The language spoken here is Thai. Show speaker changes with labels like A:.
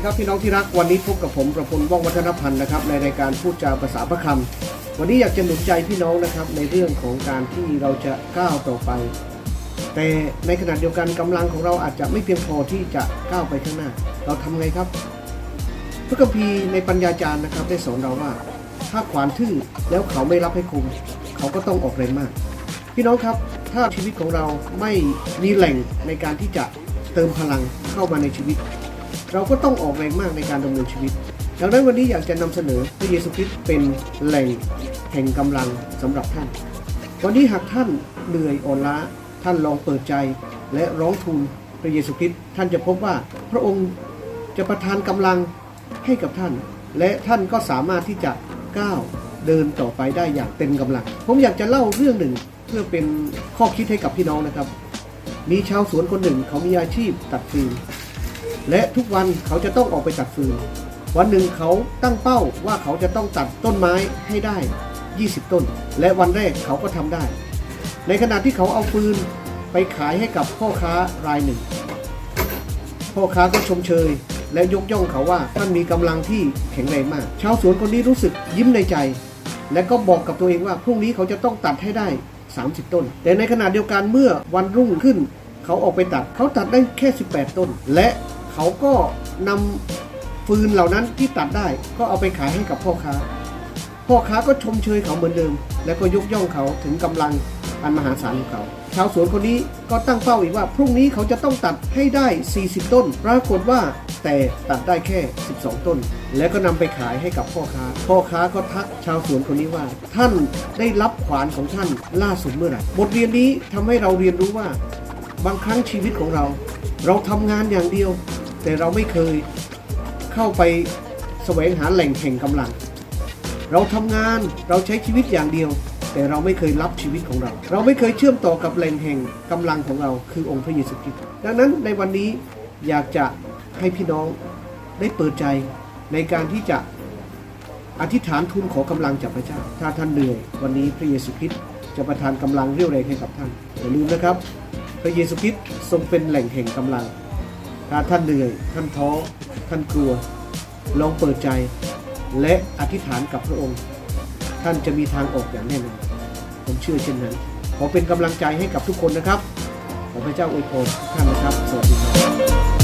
A: ดีครับพี่น้องที่รักวันนี้พบกับผมประพลว่องวัฒนพันธ์นะครับในรายการพูดจาภาษาพระคำวันนี้อยากจะหนุนใจพี่น้องนะครับในเรื่องของการที่เราจะก้าวต่อไป แต่ในขณะเดียวกันกำลังของเราอาจจะไม่เพียงพอที่จะก้าวไปข้างหน้า เราทำไงครับ พระคัมภีร์ในปัญญาจารย์นะครับ ได้สอนเราว่า ถ้าขวานทื่อแล้วเขาไม่รับให้คุมเขาก็ต้องออกแรงมาก พี่น้องครับถ้าชีวิตของเราไม่มีแหล่งในการที่จะเติมพลังเข้ามาในชีวิต เราก็ต้องออกแรงมากในการดำเนินชีวิต ดังนั้นวันนี้อยากจะนำเสนอพระเยซูคริสต์เป็นแหล่งแห่งกำลังสำหรับท่าน วันนี้หากท่านเหนื่อยอ่อนล้าท่านลองเปิดใจและร้องทูลพระเยซูคริสต์ท่านจะพบว่าพระองค์จะประทานกำลังให้กับท่าน และท่านก็สามารถที่จะก้าวเดินต่อไปได้อย่างเต็มกำลัง ผมอยากจะเล่าเรื่องหนึ่งเพื่อเป็นข้อคิดให้กับพี่น้องนะครับ มีชาวสวนคนหนึ่งเขามีอาชีพตัดฟืน และทุกวันเขาจะต้องออกไปตัดฟืน วันหนึ่งเขาตั้งเป้าว่าเขาจะต้องตัดต้นไม้ให้ได้ 20 ต้น และวันแรกเขาก็ทำได้ ในขณะที่เขาเอาฟืนไปขายให้กับพ่อค้ารายหนึ่ง พ่อค้าก็ชมเชย และยกย่องเขาว่าท่านมีกำลังที่แข็งแรงมาก ชาวสวนคนนี้รู้สึกยิ้มในใจ และก็บอกกับตัวเองว่าพรุ่งนี้เขาจะต้องตัดให้ได้ 30 ต้น แต่ในขณะเดียวกันเมื่อวันรุ่งขึ้น เขาออกไปตัดเขาตัดได้แค่ 18 ต้น และ เขาก็นำฟืนเหล่านั้นที่ตัดได้ก็เอาไปขายให้กับพ่อค้า พ่อค้าก็ชมเชยเขาเหมือนเดิม และก็ยกย่องเขาถึงกำลังอันมหาศาลของเขา ชาวสวนคนนี้ก็ตั้งเป้าอีกว่า พรุ่งนี้เขาจะต้องตัดให้ได้ 40 ต้น ปรากฏว่าแต่ตัดได้แค่ 12 ต้น แล้วก็นำไปขายให้กับพ่อค้า พ่อค้าก็ทักชาวสวนคนนี้ว่า ท่านได้รับขวานของท่านล่าสุดเมื่อไหร่ บทเรียนนี้ทำให้เราเรียนรู้ว่า บางครั้งชีวิตของเรา เราทำงานอย่างเดียว แต่เราไม่เคยเข้าไปแสวงหาแหล่งแห่งกำลัง เราทำงานเราใช้ชีวิตอย่างเดียว แต่เราไม่เคยรับชีวิตของเรา เราไม่เคยเชื่อมต่อกับแหล่งแห่งกำลังของเรา คือองค์พระเยซูคริสต์ดังนั้นในวันนี้อยากจะให้พี่น้องได้เปิดใจในการที่จะอธิษฐานทูลขอกำลังจากพระเจ้า ถ้าท่านเหนื่อยวันนี้พระเยซูคริสต์จะประทานกำลังเรี่ยวแรงให้กับท่านอย่าลืมนะครับ พระเยซูคริสต์ทรงเป็นแหล่งแห่งกำลัง ถ้าท่านเหนื่อยท่านท้อท่านกลัว ลองเปิดใจ และอธิษฐานกับพระองค์ ท่านจะมีทางออกอย่างแน่นอนผมเชื่อเช่นนั้น ขอเป็นกำลังใจให้กับทุกคนนะครับ ขอพระเจ้าอวยพรทุกท่านนะครับ สวัสดีครับ